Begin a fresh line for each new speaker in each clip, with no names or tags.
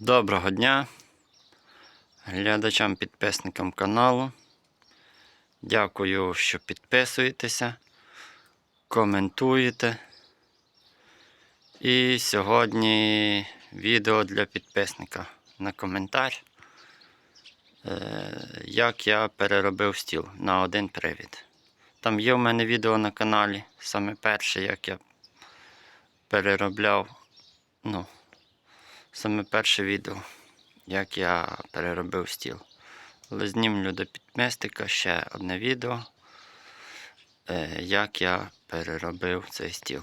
Доброго дня глядачам, підписникам каналу. Дякую, що підписуєтеся, коментуєте. І сьогодні відео для підписника на коментар, е, як я переробив стіл на один привід. Там є в мене відео на каналі, саме перше, як я переробляв. Ну, саме перше відео, як я переробив стіл. Але знімлю до підмістика ще одне відео, е, як я переробив цей стіл.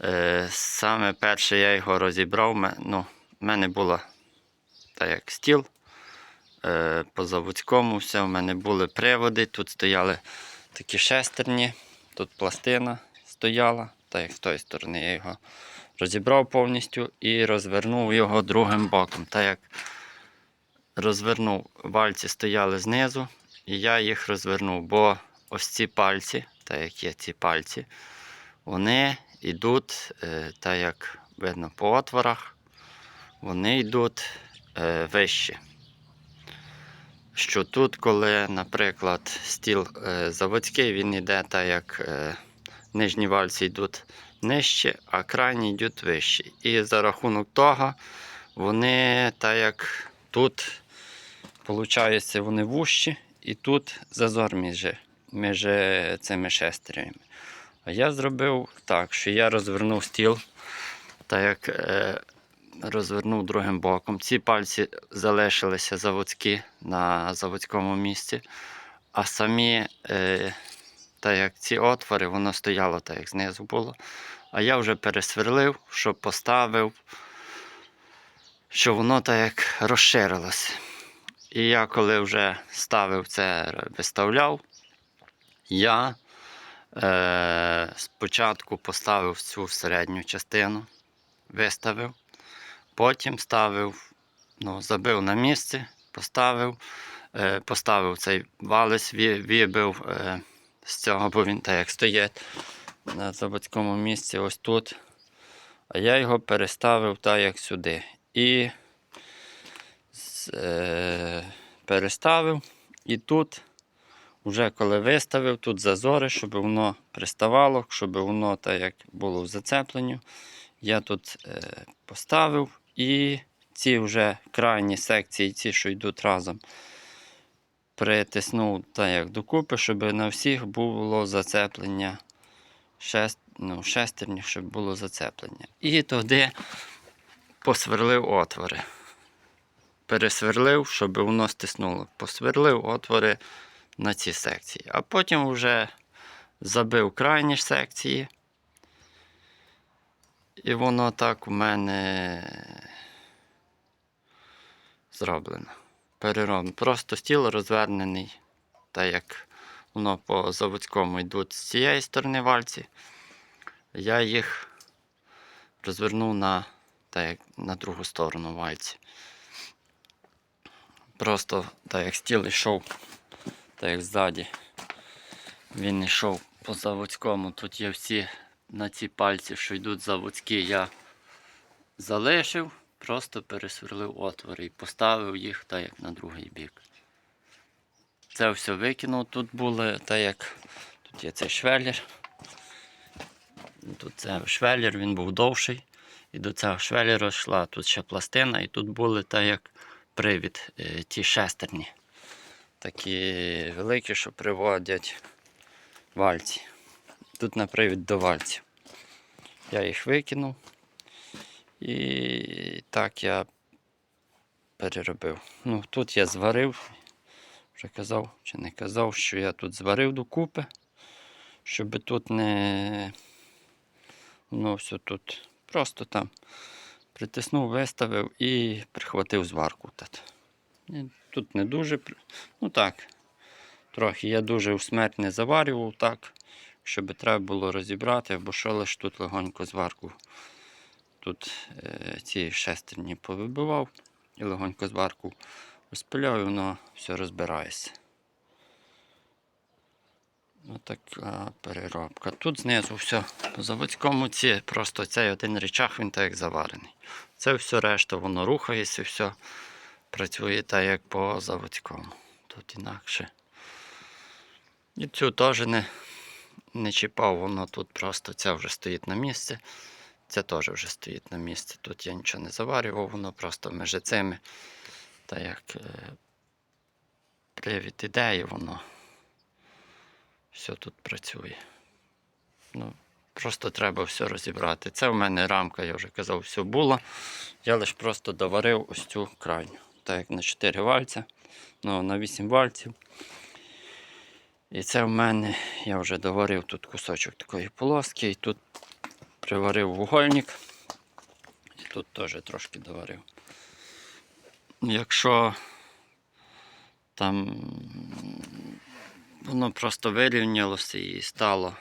Е, Саме перше я його розібрав. Ну, в мене було так як стіл. е, По заводському все, в мене були приводи, тут стояли такі шестерні, тут пластина стояла, так як з тої сторони я його розібрав повністю і розвернув його другим боком. Так як розвернув, вальці стояли знизу, і я їх розвернув, бо ось ці пальці, так як є ці пальці, вони йдуть, е, так як видно по отворах, вони йдуть е, вище. Що тут, коли, наприклад, стіл е, заводський, він йде так, як нижні вальці йдуть нижче, а крайні йдуть вище. І за рахунок того вони так як тут, виходить, вони вущі, і тут зазор між, між цими шестернями. А я зробив так, що я розвернув стіл, так як е, розвернув другим боком. Ці пальці залишилися заводські на заводському місці, а самі, е, так як ці отвори, воно стояло так, як знизу було. А я вже пересверлив, щоб поставив, що воно так як розширилося. І я коли вже ставив це, виставляв, я е, спочатку поставив цю середню частину, виставив, потім ставив, ну, забив на місце, поставив, е, поставив цей валець, вибив е, з цього, бо він так як стоїть на заводському місці ось тут. А я його переставив так, як сюди. І е, переставив. І тут, вже коли виставив, тут зазори, щоб воно приставало, щоб воно так як було в зацепленню. Я тут е, поставив і ці вже крайні секції, ці, що йдуть разом, притиснув так як докупи, щоб на всіх було зацеплення шест, ну, шестерні, щоб було зацеплення. І туди посверлив отвори. Пересверлив, щоб воно стиснуло. Посверлив отвори на ці секції. А потім вже забив крайні секції. І воно так у мене зроблено. Перероблено. Просто стіл розвернений, так як воно по заводському йдуть з цієї сторони вальці. Я їх розвернув на, так як, на другу сторону вальці. Просто так як стіл йшов, так як ззаді. Він йшов по заводському. Тут є всі на ці пальці, що йдуть заводські, я залишив, просто пересверлив отвори і поставив їх так як на другий бік. Це все викинув. Тут були, так як тут є цей швеллер. Тут це швеллер, він був довший. І до цього швеллера йшла тут ще пластина, і тут були так як привід, е, ті шестерні. Такі великі, що приводять вальці. Тут на привід до вальців. Я їх викинув. І так я переробив. Ну, тут я зварив, вже казав чи не казав, що я тут зварив докупи, щоб тут не воно все тут просто там притиснув, виставив і прихватив зварку. Тут, тут не дуже, ну так, трохи я дуже у смерть не заварював так, щоб треба було розібрати, або що лиш тут легонько зварку. Тут е, ці шестерні повибивав і легонько зварку розпиляв, і воно все розбирається. Отака переробка. Тут знизу все по заводському ці, просто цей один речах, він так як заварений. Це все решта, воно рухається, все працює так, як по заводському. Тут інакше. І цю теж не, не чіпав, воно тут просто це вже стоїть на місці. Це теж вже стоїть на місці. Тут я нічого не заварював, воно просто між цими. Та як е, привід іде, і воно все тут працює. Ну, просто треба все розібрати. Це в мене рамка, я вже казав, все було. Я лише просто доварив ось цю крайню. Так як на 4 вальця, ну, на 8 вальців. І це в мене, я вже доварив тут кусочок такої полоски, і тут приварив вугольник. І тут теж трошки доварив. Якщо там воно просто вирівнялося і стало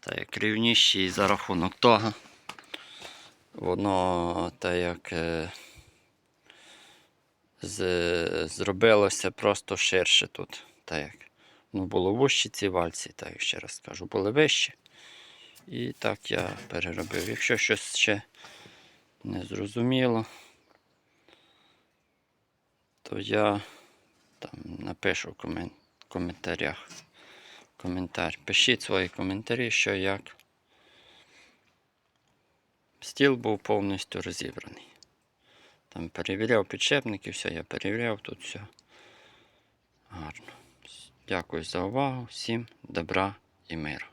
так як рівніше, і за рахунок того воно так як е, з, зробилося просто ширше тут. Так як ну, було вужчі ці вальці, так як ще раз скажу, були вищі. І так я переробив. Якщо щось ще не зрозуміло, то я там напишу в комен... коментарях. Коментар. Пишіть свої коментарі, що як. Стіл був повністю розібраний. Там перевіряв підшипники, все, я перевіряв тут все. Гарно. Дякую за увагу. Всім добра і миру.